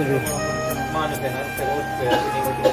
मस्त सगळं.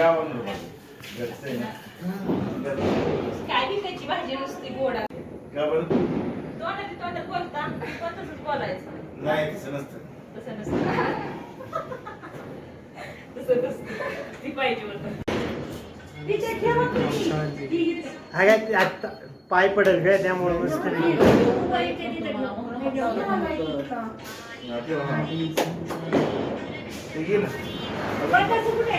घरचं आहे ना. भाजी नुसती गोडा का बरं तोंडाने तोंड बोलता तसंच बोलायचं नाही तसं नसतं तसं नसतं तसं नसतं ती पाहिजे होतं तिच्या ठेवा तुम्ही. ती इथे. हा काय ते आता पाय पडेल काय त्यामुळे मस्त नाही. उभं इथे तिथे ठेवा. हा, ठेव. ते घे ना. बटाटे कुठे?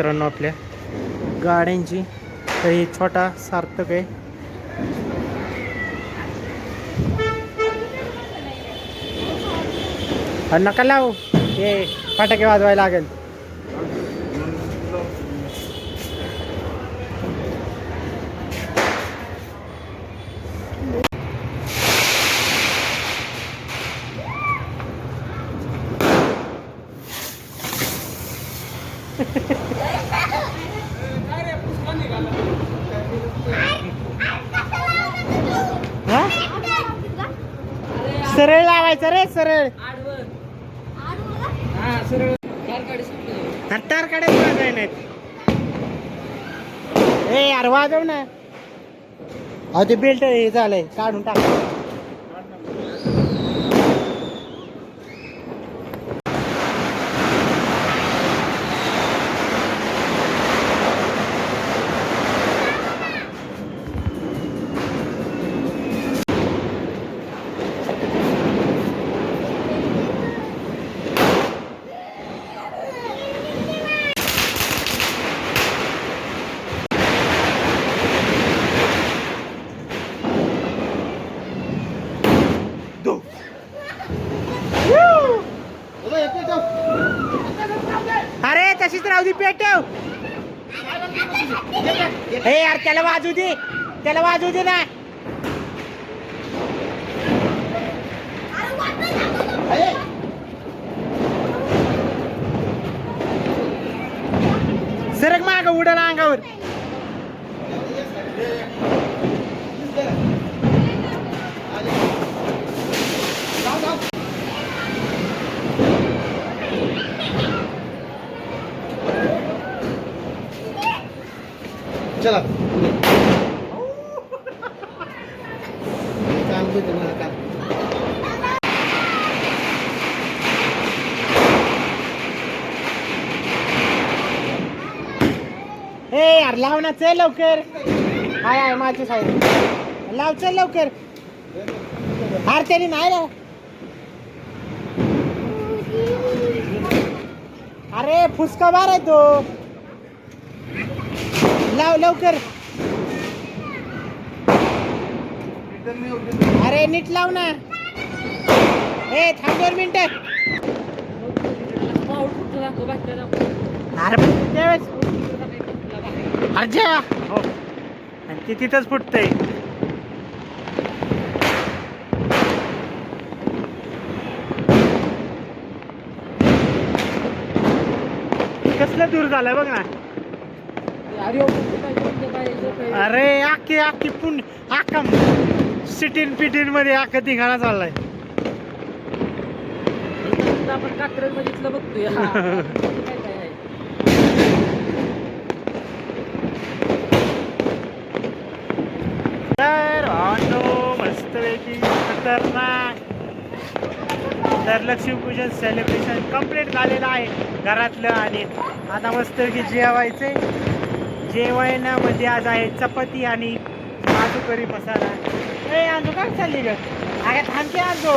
मित्रांनो आपल्या. गाड्यांची. काही छोटा सार्थक आहे. नका लावू. हे फटाके वाजवायला लागेल हा सरळ लावायचं रे सरळ. हत्तारकडे नाहीत. ए यार वाजव ना. अहो ते बेल्ट हे झालंय काढून टाक. अरे तशीच राहू दे पेटव हे यार त्याला वाजू दे. त्याला वाजू दे ना. सरक माग उडाला अंगावर. चला. हे यार लाव ना चल लवकर. हाय हाय माझी साईड लाव चल लवकर. हार त्याने नाही लाव. अरे फुसका बार आहे तो. लाव लवकर. अरे नीट लाव ना. ए थांब दोन मिनिट. अरे पण त्यावेळेस अरे हो आणि ते तिथंच फुटतंय. कसलं दूर झालंय बघ ना. अरे अख्खी अख्खी पुण अख्खा सिटीन पिटीन मध्ये अख्खा धिंगाणा चाललाय. आपण कात्रज बघितलं बघतोय. तर ऑटो मस्तपैकी खतरनाक. तर लक्ष्मीपूजन सेलिब्रेशन कंप्लीट झालेलं आहे घरातलं आणि आता मस्तपैकी जेवायचे जेवणामध्ये आज आहे चपाती आणि काजू करी मसाला. ए आजो काय चालली ग? अरे थांबते आजो